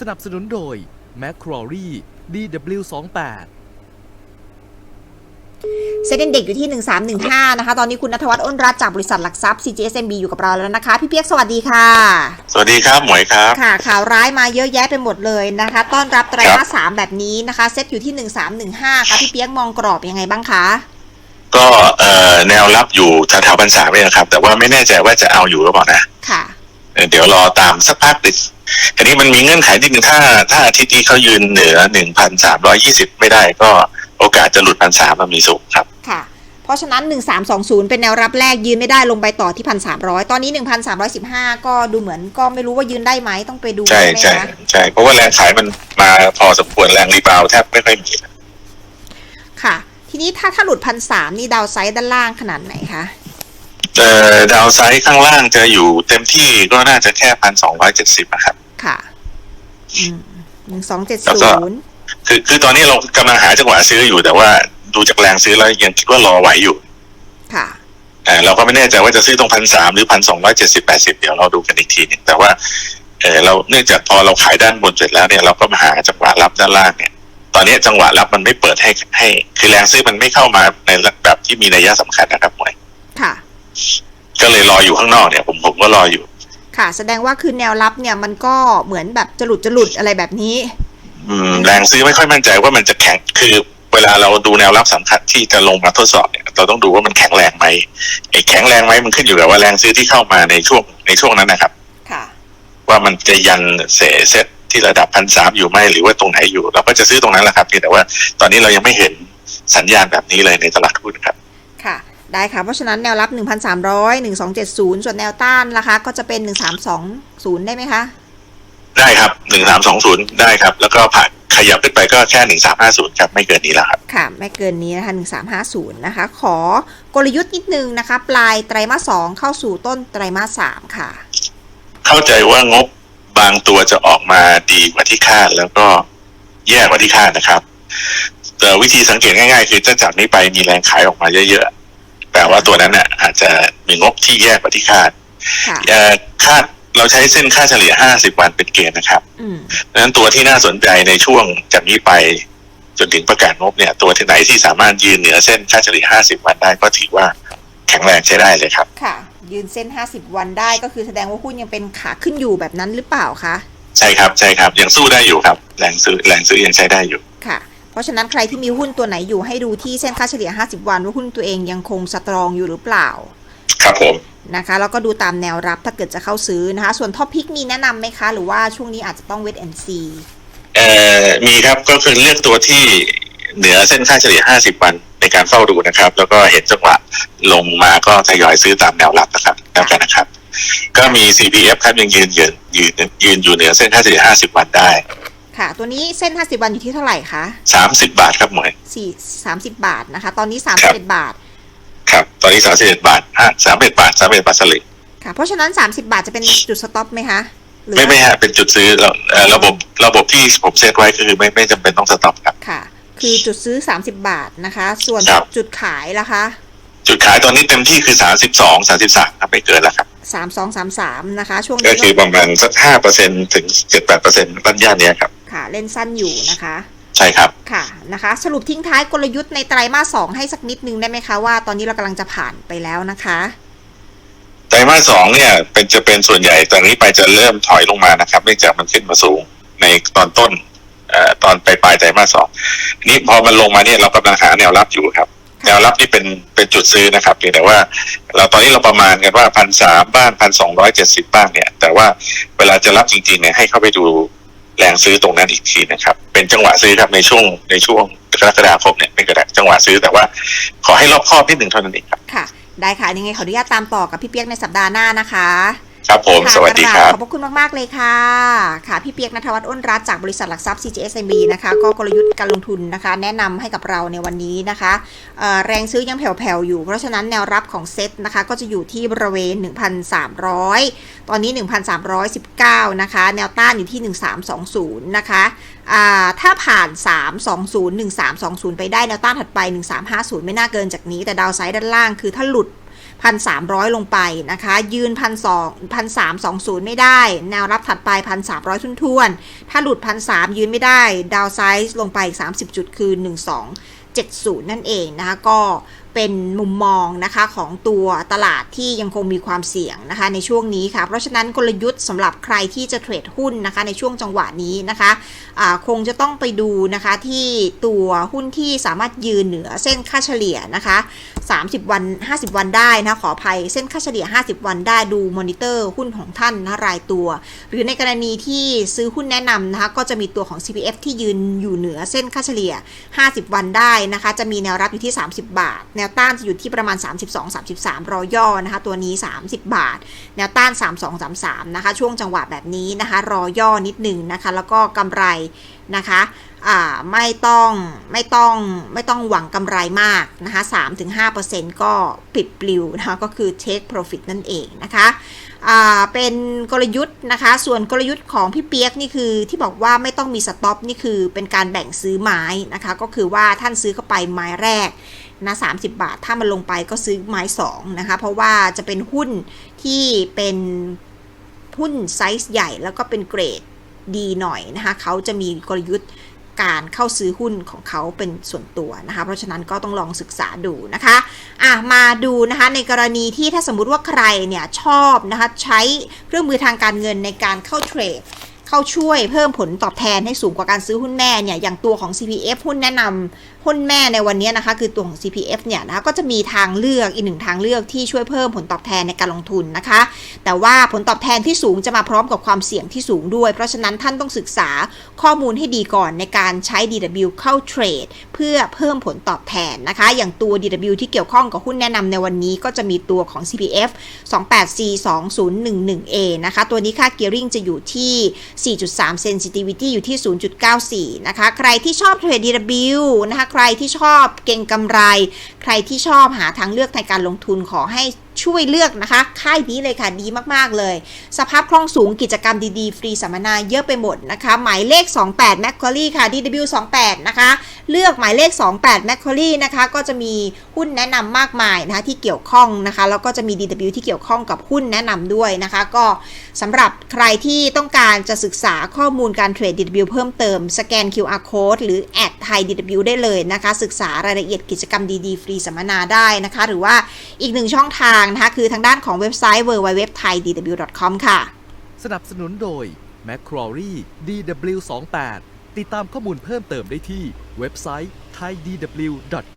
สนับสนุนโดย m c q u a r i e DW28 เซ็นเด็กอยู่ที่ 1315 นะคะ ตอนนี้คุณนัทวัฒน์อ้นรัตน์จากบริษัทหลักทรัพย์ CGSMB อยู่กับเราแล้วนะคะ พี่เปียกสวัสดีค่ะ สวัสดีครับหมวยครับ ค่ะ ข่าวร้ายมาเยอะแยะไปหมดเลยนะคะ ต้อนรับไตรมาสสามแบบนี้นะคะ เซ็ตอยู่ที่ 1315 ค่ะพี่เปียกมองกรอบยังไงบ้างคะก็เอ่อแนวรับอยู่แถวๆพันสามเนี่ยนะครับ แต่ว่าไม่แน่ใจว่าจะเอาอยู่หรือเปล่านะ ค่ะเอ่อเดี๋ยวรอตามสักพักหนึ่ง ทีนี้มันมีเงื่อนไขนิดนึงถ้า ถ้าอาทิตย์นี้เขายืนเหนือหนึ่งพันสามร้อยี่สิบไม่ได้ก็โอกาสจะหลุดพันสามมันมีสูงครับ ค่ะ เพราะฉะนั้น 1320 เป็นแนวรับแรกยืนไม่ได้ลงไปต่อที่ 1,300 ตอนนี้ 1,315 ก็ดูเหมือนก็ไม่รู้ว่ายืนได้ไหมต้องไปดูใช่ไหมใช่คะใช่เพราะว่าแรงขายมันมาพอสมควรแรงรีบาวด์แทบไม่ค่อยมีค่ะ ทีนี้ถ้าถ้าหลุดพันสามนี่ดาวไซด์ด้านล่างขนาดไหนคะ เอ่อดาวไซด์ข้างล่างจะอยู่เต็มที่ก็น่าจะแค่พันสองร้อยเจ็ดสิบนะครับ ค่ะหนึ่งสองเจ็ดแล้วก็ศูนย์คือคือตอนนี้เรากำลังหาจังหวะซื้ออยู่ แต่ว่าดูจากแรงซื้อแล้วยังคิดว่ารอไหวอยู่ ค่ะอ่าเราก็ไม่แน่ใจว่าจะซื้อตรงพันสามหรือพันสองร้อยเจ็ดสิบแปดสิบเดี๋ยวเราดูกันอีกทีหนึงแต่ว่าเออเราเนื่องจากพอเราขายด้านบนเสร็จแล้วเนี่ยเราก็มาหาจังหวะรับด้านล่างเนี่ย ตอนนี้จังหวะรับมันไม่เปิดให้ให้ คือแรงซื้อมันไม่เข้ามาในแบบที่มีนัยสำคัญนะครับหมวยค่ะ ก็เลยรออยู่ข้างนอกเนี่ย ผมผมก็รออยู่ ค่ะ แสดงว่าคือแนวรับเนี่ยมันก็เหมือนแบบจะหลุดจะหลุดอะไรแบบนี้ อืม แรงซื้อไม่ค่อยมั่นใจว่ามันจะแข็งคือเวลาเราดูแนวรับสำคัญที่จะลงมาทดสอบเนี่ยเราต้องดูว่ามันแข็งแรงไหมไอ้แข็งแรงไหมมันขึ้นอยู่กับว่าแรงซื้อที่เข้ามาในช่วงในช่วงนั้นนะครับ ค่ะ ว่ามันจะยันเสเซตที่ระดับพันสามอยู่ไหมหรือว่าตรงไหนอยู่ เราก็จะซื้อตรงนั้นแหละครับเพียงแต่ว่าตอนนี้เรายังไม่เห็นสัญญาณแบบนี้เลยในตลาดหุ้นครับ ค่ะ ได้ค่ะ เพราะฉะนั้นแนวรับ 1,300 1270 ส่วนแนวต้านนะคะก็จะเป็น 1320 ได้ไหมคะ ได้ครับหนึ่งสามสองศูนย์ได้ครับ แล้วก็ผ่านขยับขึ้นไปก็แค่หนึ่งสามห้าศูนย์ครับ ไม่เกินนี้แล้วครับ ค่ะ ไม่เกินนี้นะคะ 1350 นะคะ ขอกลยุทธ์นิดนึงนะคะ ปลายไตรมาส 2 เข้าสู่ต้นไตรมาส 3 ค่ะ เข้าใจว่างบบางตัวจะออกมาดีกว่าที่คาดแล้วก็แย่กว่าที่คาดนะครับแต่วิธีสังเกตง่ายๆ คือถ้าจากนี้ไปมีแรงขายออกมาเยอะๆ แปลว่าตัวนั้นน่ะอาจจะมีงบที่แย่กว่าที่คาดค่ะเอ่อคาดเราใช้เส้นค่าเฉลี่ย 50 วันเป็นเกณฑ์นะครับอืมดังนั้นตัวที่น่าสนใจในช่วงจากนี้ไปจนถึงประกาศงบเนี่ย ตัวที่ไหนที่สามารถยืนเหนือเส้นค่าเฉลี่ย 50 วันได้ก็ถือว่าแข็งแรงใช้ได้เลยครับ ค่ะ ยืนเส้น 50 วันได้ก็คือแสดงว่าหุ้นยังเป็นขาขึ้นอยู่แบบนั้นหรือเปล่าคะ ใช่ครับใช่ครับยังสู้ได้อยู่ครับ แรงซื้อแรงซื้อยังใช้ได้อยู่ค่ะเพ ราะฉะนั้นใครที่มีหุ้นตัวไหนอยู่ให้ดูที่เส้นค่าเฉลี่ย 50 วันว่าหุ้นตัวเองยังคงสตรองอยู่หรือเปล่า ครับผมนะคะแล้วก็ดูตามแนวรับถ้าเกิดจะเข้าซื้อนะคะ ส่วนท็อปพิกมีแนะนำไหมคะ หรือว่าช่วงนี้อาจจะต้องเวทแอนซีเอ่อมีครับก็คือเลือกตัวที่เหนือเส้นค่าเฉลี่ย 50 วันในการเฝ้าดูนะครับ แล้วก็เห็นจังหวะลงมาก็ทยอยซื้อตามแนวรับนะครับแล้วกันนะครับ ก็มี CPF ครับยังยืนยืนยืนยืนอยู่เหนือเส้นค่าเฉลี่ย 50 วันได้ ค่ะ ตัวนี้เส้น 50 วันอยู่ที่เท่าไหร่คะ30 บาทครับหมวย4 30บาทนะคะ ตอนนี้ครับ31บาท ครับ ตอนนี้31บาทห้า31บาท31บาทสลึงค่ะ เพราะฉะนั้น 30 บาทจะเป็นจุดสต็อปไหมคะหรือไม่ไม่ฮะเป็นจุดซื้อเราเอ่อระบบระบบที่ผมเซตไว้ก็คือไม่ไม่จำเป็นต้องสต็อปครับ ค่ะ คือจุดซื้อ 30 บาทนะคะ ส่วนครับ จุดขายล่ะคะจุดขายตอนนี้เต็มที่คือ 32 33ครับไม่เกินแล้วครับ 3233นะคะ ช่วงก็นี้คือประมาณสัก5เปอร์เซ็นถึง7 8เปอร์เซ็นต์ด้านย่านเนี้ยครับ ค่ะ เล่นสั้นอยู่นะคะ ใช่ครับค่ะนะคะ สรุปทิ้งท้ายกลยุทธ์ในไตรมาสสองให้สักนิดนึงได้ไหมคะว่าตอนนี้เรากำลังจะผ่านไปแล้วนะคะไตรมาสสองเนี่ยเป็นจะเป็นส่วนใหญ่ตอนนี้ไปจะเริ่มถอยลงมานะครับเนื่องจากมันขึ้นมาสูงในตอนต้นเอ่อตอนปลายปลายไตรมาสสองทีนี้พอมันลงมาเนี่ยเรากำลังหาแนวรับอยู่ครับค่ะแนวรับนี่เป็นเป็นจุดซื้อนะครับเพียงแต่ว่า เราตอนนี้เราประมาณกันว่าพันสามบ้างพันสองร้อยเจ็ดสิบบ้างเนี่ย แต่ว่าเวลาจะรับจริงๆเนี่ยให้เข้าไปดู แรงซื้อตรงนั้นอีกทีนะครับ เป็นจังหวะซื้อครับในช่วงในช่วงกรกฎาคมเนี่ยเป็นกระดจังหวะซื้อแต่ว่า ขอให้รอบคอบนิดหนึ่งเท่านั้นเองครับ ค่ะ ได้ค่ะยังไงขออนุญาตตามต่อกับพี่เปียกในสัปดาห์หน้านะคะ ครับผมค่ะสวัสดีครับ ขอบพระคุณมาก ๆ เลยค่ะ ค่ะพี่เปียกนัทวัฒน์อ้นรัตน์จากบริษัทหลักทรัพย์ CGSMB นะคะ ก็กลยุทธ์การลงทุนนะคะ แนะนำให้กับเราในวันนี้นะคะเอ่อแรงซื้อยังแผ่ว ๆ อยู่ เพราะฉะนั้นแนวรับของเซ็ตนะคะ ก็จะอยู่ที่บริเวณ 1,300 ตอนนี้ 1,319 นะคะ แนวต้านอยู่ที่ 1320 นะคะอ่าถ้าผ่าน 320 1320 ไปได้แนวต้านถัดไป 1350 ไม่น่าเกินจากนี้ แต่ดาวไซด์ด้านล่างคือถ้าหลุด พันสามร้อยลงไปนะคะ ยืนพันสองพันสามสองศูนย์ไม่ได้ แนวรับถัดไปพันสามร้อยทุนถ้าหลุดพันสามยืนไม่ได้ ดาวไซส์ลงไปอีก 30 จุดคือ 1270 นั่นเองนะคะ ก็ เป็นมุมมองนะคะของตัวตลาดที่ยังคงมีความเสี่ยงนะคะในช่วงนี้ค่ะ เพราะฉะนั้นกลยุทธ์สำหรับใครที่จะเทรดหุ้นนะคะในช่วงจังหวะนี้นะคะะคงจะต้องไปดูนะคะที่ตัวหุ้นที่สามารถยืนเหนือเส้นค่าเฉลี่ยนะคะ30 วัน 50 วันได้นะขออภัยเส้นค่าเฉลี่ย 50 วันได้ดูมอนิเตอร์หุ้นของท่านนะรายตัว หรือในกรณีที่ซื้อหุ้นแนะนำนะคะก็จะมีตัวของ CPF ที่ยืนอยู่เหนือเส้นค่าเฉลี่ย 50 วันได้นะคะจะมีแนวรับอยู่ที่ 30 บาทแนวต้านจะอยู่ที่ประมาณ 32-33 รอย่อนะคะตัวนี้ 30 บาท แนวต้าน 32-33 นะคะ ช่วงจังหวะแบบนี้นะคะ รอย่อนิดหนึ่งนะคะ แล้วก็กำไรนะคะไม่ต้องไม่ต้องไม่ต้องหวังกำไรมากนะคะ3-5%ก็ปิดปลิวนะคะก็คือ take profit นั่นเองนะคะเป็นกลยุทธ์นะคะ ส่วนกลยุทธ์ของพี่เปียกนี่คือที่บอกว่าไม่ต้องมีสต็อปนี่คือเป็นการแบ่งซื้อไม้นะคะ ก็คือว่าท่านซื้อเข้าไปไม้แรก นะ30 บาท ถ้ามันลงไปก็ซื้อไม้2นะคะ เพราะว่าจะเป็นหุ้นที่เป็นหุ้นไซส์ใหญ่แล้วก็เป็นเกรดดีหน่อยนะคะ เขาจะมีกลยุทธ์การเข้าซื้อหุ้นของเขาเป็นส่วนตัวนะคะ เพราะฉะนั้นก็ต้องลองศึกษาดูนะคะอะมาดูนะคะในกรณีที่ถ้าสมมุติว่าใครเนี่ยชอบนะคะใช้เครื่องมือทางการเงินในการเข้าเทรดเข้าช่วยเพิ่มผลตอบแทนให้สูงกว่าการซื้อหุ้นแม่เนี่ยอย่างตัวของ CPF หุ้นแนะนำ หุ้นแม่ในวันนี้นะคะ คือตัวของ CPF เนี่ยนะคะก็จะมีทางเลือกอีกหนึ่งทางเลือกที่ช่วยเพิ่มผลตอบแทนในการลงทุนนะคะ แต่ว่าผลตอบแทนที่สูงจะมาพร้อมกับความเสี่ยงที่สูงด้วย เพราะฉะนั้นท่านต้องศึกษาข้อมูลให้ดีก่อนในการใช้ DW เข้าเทรดเพื่อเพิ่มผลตอบแทนนะคะ อย่างตัว DW ที่เกี่ยวข้องกับหุ้นแนะนำในวันนี้ก็จะมีตัวของ CPF 28C2011A นะคะ ตัวนี้ค่า gearing จะอยู่ที่ 4.3 sensitivity อยู่ที่ 0.94 นะคะ ใครที่ชอบเทรด DW นะคะใครที่ชอบเก่งกำไร ใครที่ชอบหาทางเลือกในการลงทุนขอให้ ช่วยเลือกนะคะ ค่ายนี้เลยค่ะดีมากๆเลย สภาพคล่องสูงกิจกรรมดีๆ ฟรีสัมมนาเยอะไปหมดนะคะ หมายเลข 28 m a c q u a r i e ค่ะ DW28 นะคะ เลือกหมายเลข 28 m a c q u a r i e นะคะ ก็จะมีหุ้นแนะนำมากมายนะคะที่เกี่ยวข้องนะคะ แล้วก็จะมี DW ที่เกี่ยวข้องกับหุ้นแนะนำด้วยนะคะ ก็สำหรับใครที่ต้องการจะศึกษาข้อมูลการเทรด DW เพิ่มเติม สแกน QR code หรือแอดไทย DW ได้เลยนะคะ ศึกษารายละเอียดกิจกรรมดีๆ ฟรีสัมมนาได้นะคะ หรือว่าอีกหนึ่งช่องทางนะคะคือทางด้านของเว็บไซต์ www.thaidw.com ค่ะ สนับสนุนโดย m c q u a r i e DW28 ติดตามข้อมูลเพิ่มเติมได้ที่เว็บไซต์ thaidw